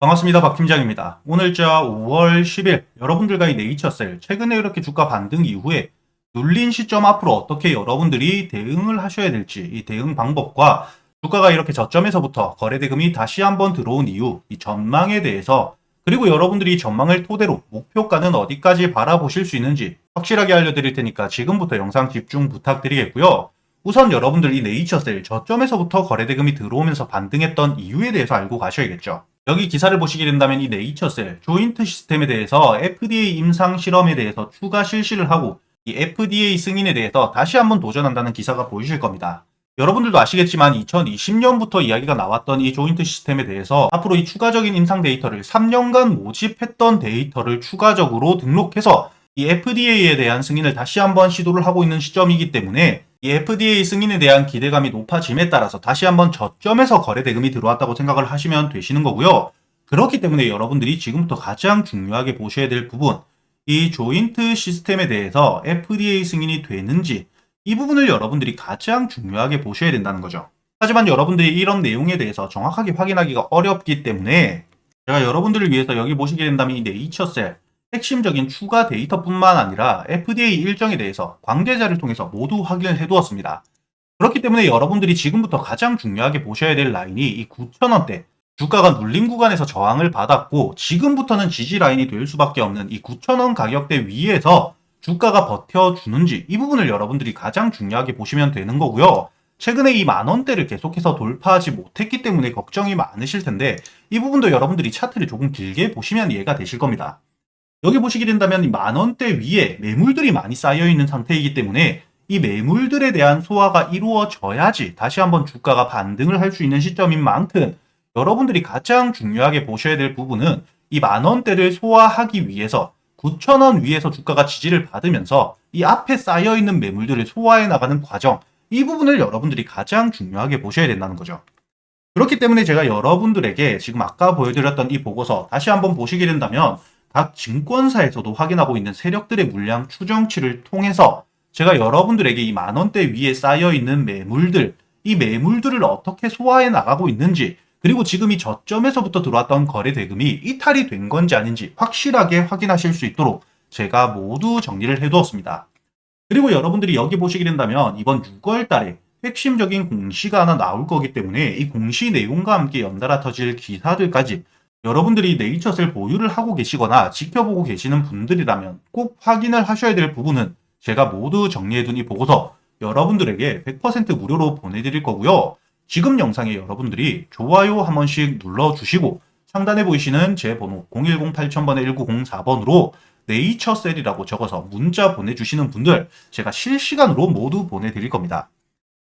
반갑습니다. 박 팀장입니다. 오늘자 5월 10일 여러분들과 이 네이처셀 최근에 이렇게 주가 반등 이후에 눌린 시점 앞으로 어떻게 여러분들이 대응을 하셔야 될지 이 대응 방법과 주가가 이렇게 저점에서부터 거래대금이 다시 한번 들어온 이유 이 전망에 대해서 그리고 여러분들이 이 전망을 토대로 목표가는 어디까지 바라보실 수 있는지 확실하게 알려드릴 테니까 지금부터 영상 집중 부탁드리겠고요. 우선 여러분들 이 네이처셀 저점에서부터 거래대금이 들어오면서 반등했던 이유에 대해서 알고 가셔야겠죠. 여기 기사를 보시게 된다면 이 네이처셀 조인트 시스템에 대해서 FDA 임상 실험에 대해서 추가 실시를 하고 이 FDA 승인에 대해서 다시 한번 도전한다는 기사가 보이실 겁니다. 여러분들도 아시겠지만 2020년부터 이야기가 나왔던 이 조인트 시스템에 대해서 앞으로 이 추가적인 임상 데이터를 3년간 모집했던 데이터를 추가적으로 등록해서 이 FDA에 대한 승인을 다시 한번 시도를 하고 있는 시점이기 때문에 이 FDA 승인에 대한 기대감이 높아짐에 따라서 다시 한번 저점에서 거래 대금이 들어왔다고 생각을 하시면 되시는 거고요. 그렇기 때문에 여러분들이 지금부터 가장 중요하게 보셔야 될 부분, 이 조인트 시스템에 대해서 FDA 승인이 되는지 이 부분을 여러분들이 가장 중요하게 보셔야 된다는 거죠. 하지만 여러분들이 이런 내용에 대해서 정확하게 확인하기가 어렵기 때문에 제가 여러분들을 위해서 여기 보시게 된다면 이 네이처셀 핵심적인 추가 데이터뿐만 아니라 FDA 일정에 대해서 관계자를 통해서 모두 확인을 해두었습니다. 그렇기 때문에 여러분들이 지금부터 가장 중요하게 보셔야 될 라인이 이 9,000원대 주가가 눌림 구간에서 저항을 받았고 지금부터는 지지 라인이 될 수밖에 없는 이 9,000원 가격대 위에서 주가가 버텨주는지 이 부분을 여러분들이 가장 중요하게 보시면 되는 거고요. 최근에 이 만원대를 계속해서 돌파하지 못했기 때문에 걱정이 많으실 텐데 이 부분도 여러분들이 차트를 조금 길게 보시면 이해가 되실 겁니다. 여기 보시게 된다면 이 만원대 위에 매물들이 많이 쌓여 있는 상태이기 때문에 이 매물들에 대한 소화가 이루어져야지 다시 한번 주가가 반등을 할 수 있는 시점인 만큼 여러분들이 가장 중요하게 보셔야 될 부분은 이 만 원대를 소화하기 위해서 9천원 위에서 주가가 지지를 받으면서 이 앞에 쌓여 있는 매물들을 소화해 나가는 과정 이 부분을 여러분들이 가장 중요하게 보셔야 된다는 거죠. 그렇기 때문에 제가 여러분들에게 지금 아까 보여드렸던 이 보고서 다시 한번 보시게 된다면 각 증권사에서도 확인하고 있는 세력들의 물량 추정치를 통해서 제가 여러분들에게 이 만원대 위에 쌓여 있는 매물들, 이 매물들을 어떻게 소화해 나가고 있는지, 그리고 지금 이 저점에서부터 들어왔던 거래 대금이 이탈이 된 건지 아닌지 확실하게 확인하실 수 있도록 제가 모두 정리를 해두었습니다. 그리고 여러분들이 여기 보시게 된다면 이번 6월 달에 핵심적인 공시가 하나 나올 거기 때문에 이 공시 내용과 함께 연달아 터질 기사들까지 여러분들이 네이처셀 보유를 하고 계시거나 지켜보고 계시는 분들이라면 꼭 확인을 하셔야 될 부분은 제가 모두 정리해둔 이 보고서 여러분들에게 100% 무료로 보내드릴 거고요. 지금 영상에 여러분들이 좋아요 한 번씩 눌러주시고 상단에 보이시는 제 번호 010-8000번에 1904번으로 네이처셀이라고 적어서 문자 보내주시는 분들 제가 실시간으로 모두 보내드릴 겁니다.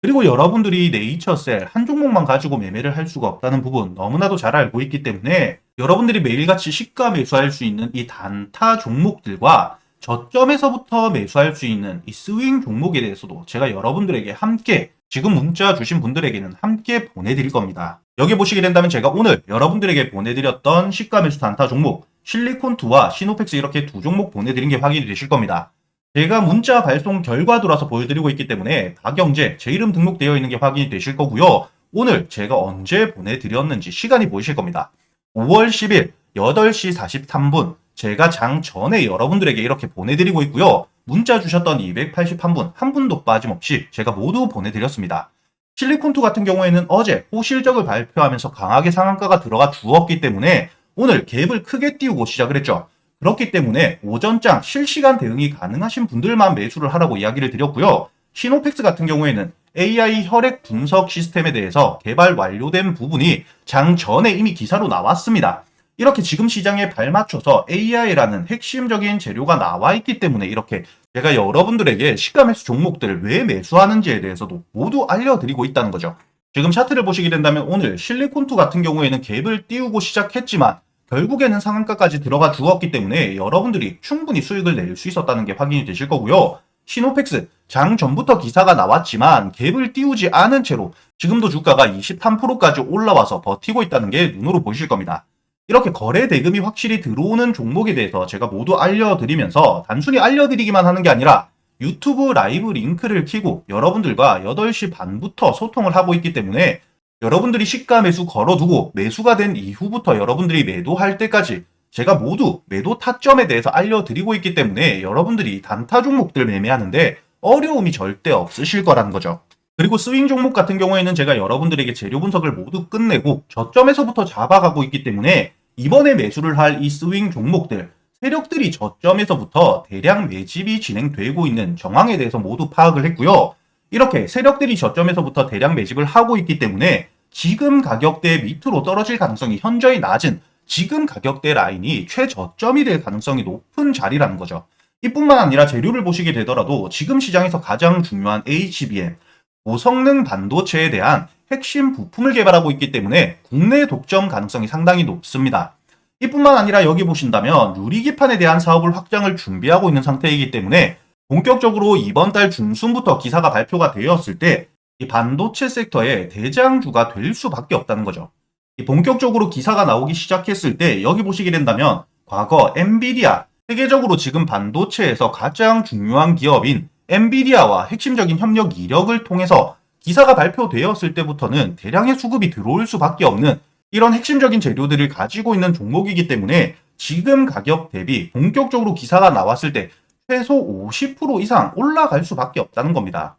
그리고 여러분들이 네이처셀 한 종목만 가지고 매매를 할 수가 없다는 부분 너무나도 잘 알고 있기 때문에 여러분들이 매일같이 시가 매수할 수 있는 이 단타 종목들과 저점에서부터 매수할 수 있는 이 스윙 종목에 대해서도 제가 여러분들에게 함께 지금 문자 주신 분들에게는 함께 보내드릴 겁니다. 여기 보시게 된다면 제가 오늘 여러분들에게 보내드렸던 시가 매수 단타 종목 실리콘2와 시노펙스 이렇게 두 종목 보내드린 게 확인이 되실 겁니다. 제가 문자 발송 결과도라서 보여드리고 있기 때문에 다경제 제 이름 등록되어 있는 게 확인이 되실 거고요. 오늘 제가 언제 보내드렸는지 시간이 보이실 겁니다. 5월 10일 8시 43분 제가 장 전에 여러분들에게 이렇게 보내드리고 있고요. 문자 주셨던 281분 한 분도 빠짐없이 제가 모두 보내드렸습니다. 실리콘2 같은 경우에는 어제 호실적을 발표하면서 강하게 상한가가 들어가 주었기 때문에 오늘 갭을 크게 띄우고 시작을 했죠. 그렇기 때문에 오전장 실시간 대응이 가능하신 분들만 매수를 하라고 이야기를 드렸고요. 시노펙스 같은 경우에는 AI 혈액 분석 시스템에 대해서 개발 완료된 부분이 장 전에 이미 기사로 나왔습니다. 이렇게 지금 시장에 발맞춰서 AI라는 핵심적인 재료가 나와 있기 때문에 이렇게 제가 여러분들에게 시가 매수 종목들을 왜 매수하는지에 대해서도 모두 알려드리고 있다는 거죠. 지금 차트를 보시게 된다면 오늘 실리콘2 같은 경우에는 갭을 띄우고 시작했지만 결국에는 상한가까지 들어가 주었기 때문에 여러분들이 충분히 수익을 낼 수 있었다는 게 확인이 되실 거고요. 시노펙스 장 전부터 기사가 나왔지만 갭을 띄우지 않은 채로 지금도 주가가 23%까지 올라와서 버티고 있다는 게 눈으로 보이실 겁니다. 이렇게 거래 대금이 확실히 들어오는 종목에 대해서 제가 모두 알려드리면서 단순히 알려드리기만 하는 게 아니라 유튜브 라이브 링크를 키고 여러분들과 8시 반부터 소통을 하고 있기 때문에 여러분들이 시가 매수 걸어두고 매수가 된 이후부터 여러분들이 매도할 때까지 제가 모두 매도 타점에 대해서 알려드리고 있기 때문에 여러분들이 단타 종목들 매매하는데 어려움이 절대 없으실 거라는 거죠. 그리고 스윙 종목 같은 경우에는 제가 여러분들에게 재료 분석을 모두 끝내고 저점에서부터 잡아가고 있기 때문에 이번에 매수를 할 이 스윙 종목들 세력들이 저점에서부터 대량 매집이 진행되고 있는 정황에 대해서 모두 파악을 했고요. 이렇게 세력들이 저점에서부터 대량 매집을 하고 있기 때문에 지금 가격대 밑으로 떨어질 가능성이 현저히 낮은 지금 가격대 라인이 최저점이 될 가능성이 높은 자리라는 거죠. 이뿐만 아니라 재료를 보시게 되더라도 지금 시장에서 가장 중요한 HBM, 고성능 반도체에 대한 핵심 부품을 개발하고 있기 때문에 국내 독점 가능성이 상당히 높습니다. 이뿐만 아니라 여기 보신다면 유리기판에 대한 사업을 확장을 준비하고 있는 상태이기 때문에 본격적으로 이번 달 중순부터 기사가 발표가 되었을 때 이 반도체 섹터의 대장주가 될 수밖에 없다는 거죠. 이 본격적으로 기사가 나오기 시작했을 때 여기 보시게 된다면 과거 엔비디아 세계적으로 지금 반도체에서 가장 중요한 기업인 엔비디아와 핵심적인 협력 이력을 통해서 기사가 발표되었을 때부터는 대량의 수급이 들어올 수밖에 없는 이런 핵심적인 재료들을 가지고 있는 종목이기 때문에 지금 가격 대비 본격적으로 기사가 나왔을 때 최소 50% 이상 올라갈 수밖에 없다는 겁니다.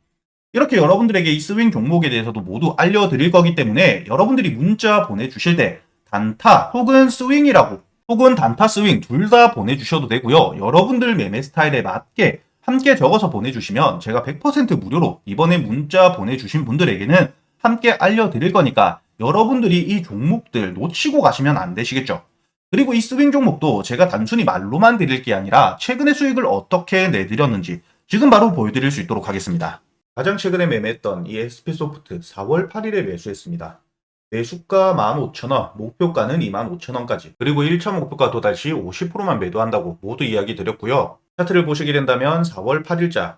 이렇게 여러분들에게 이 스윙 종목에 대해서도 모두 알려드릴 거기 때문에 여러분들이 문자 보내주실 때 단타 혹은 스윙이라고 혹은 단타 스윙 둘 다 보내주셔도 되고요. 여러분들 매매 스타일에 맞게 함께 적어서 보내주시면 제가 100% 무료로 이번에 문자 보내주신 분들에게는 함께 알려드릴 거니까 여러분들이 이 종목들 놓치고 가시면 안 되시겠죠. 그리고 이 스윙 종목도 제가 단순히 말로만 드릴 게 아니라 최근의 수익을 어떻게 내드렸는지 지금 바로 보여드릴 수 있도록 하겠습니다. 가장 최근에 매매했던 이 SP소프트 4월 8일에 매수했습니다. 매수가 15,000원, 목표가는 25,000원까지, 그리고 1차 목표가 도달 시 50%만 매도한다고 모두 이야기 드렸고요. 차트를 보시게 된다면 4월 8일자,